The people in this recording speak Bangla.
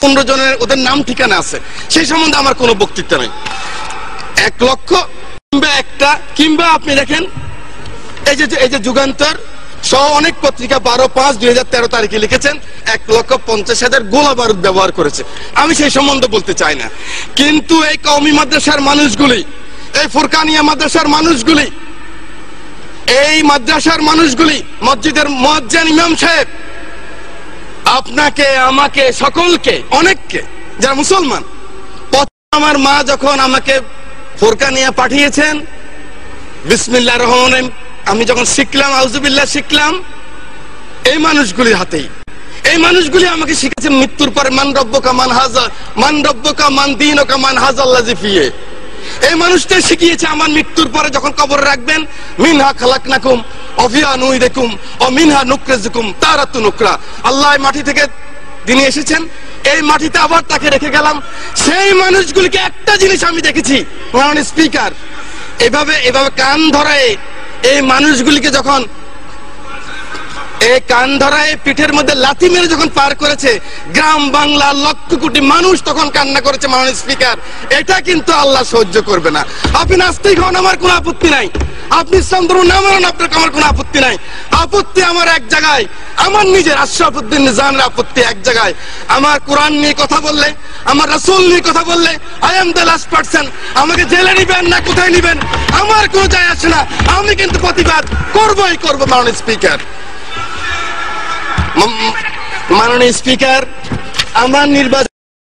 পনেরো জনের ওদের নাম ঠিকানা আছে। সেই সম্বন্ধে আমার কোনো বক্তৃতা নেই। এক লক্ষ কিংবা একটা, কিংবা আপনি দেখেন, এই যে এই যে যুগান্তর সহ অনেক পত্রিকা বারো পাঁচ দুই হাজার তেরো তারিখে লিখেছেন, এক লক্ষ পঞ্চাশ হাজার গোলা বারুদ ব্যবহার করেছে। আমি সেই সম্বন্ধে বলতে চাই না। কিন্তু এই কওমি মাদ্রাসার মানুষগুলি, এই ফুরকানিয়া মাদ্রাসার মানুষগুলি, এই মাদ্রাসার মানুষগুলি, মসজিদের মজ্জান ইমাম সাহেব আপনাকে, আমাকে, সকলকে, অনেককে, যারা মুসলমান আমার মা যখন আমাকে ফোরকানিয়া পাঠিয়েছেন, বিসমিল্লাহ রহমান আমি যখন শিখলাম আউজুবিল্লাহ শিখলাম, এই মানুষগুলির হাতেই, এই মানুষগুলি আমাকে শিখেছে মৃত্যুর পরে, মান রব্বকা মান হাজা মান রব্বকা মান দিনকা মান হাজাল্লাজি ফিয়ে এই মানুষটা শিখিয়েছে আমার মৃত্যুর পরে যখন কবর রাখবেন, মিনহা খালাকনাকুম নুই দেখুম ও মিনহা নুকরেজুকুম, তারাতু নুকরা। আল্লাহ মাটি থেকে এসেছেন, এই মাটিতে আবার তাকে রেখে গেলাম। সেই মানুষগুলিকে একটা জিনিস আমি দেখেছি স্পিকার। এভাবে এভাবে কান ধরায় এই মানুষগুলিকে যখন এই কান ধরায় পিঠের মধ্যে লাথি মেরে যখন পার করেছে, গ্রাম বাংলা লক্ষ কোটি মানুষ তখন কান্না করেছে মাননীয় স্পিকার। এটা কিন্তু আল্লাহ সহ্য করবে না। আপনি নাস্তিক হন, আমার কোনো আপত্তি নাই। আপনি ধর্ম না মানেন, আপনার আমার কোনো আপত্তি নাই। আপত্তি আমার এক জায়গায়। আমার নিজের আশরাফুদ্দিন নিজামের আপত্তি এক জায়গায়। আমার কোরআন নিয়ে কথা বললে, আমার রাসূল নিয়ে কথা বললে I am the last person আমাকে জেলে নিবেন না, কোথায় নিবেন? আমার কোনো যায় আসে না। আমি কিন্তু প্রতিবাদ করবই করব মাননীয় স্পিকার। মাননীয় স্পিকার আমার নির্বাচন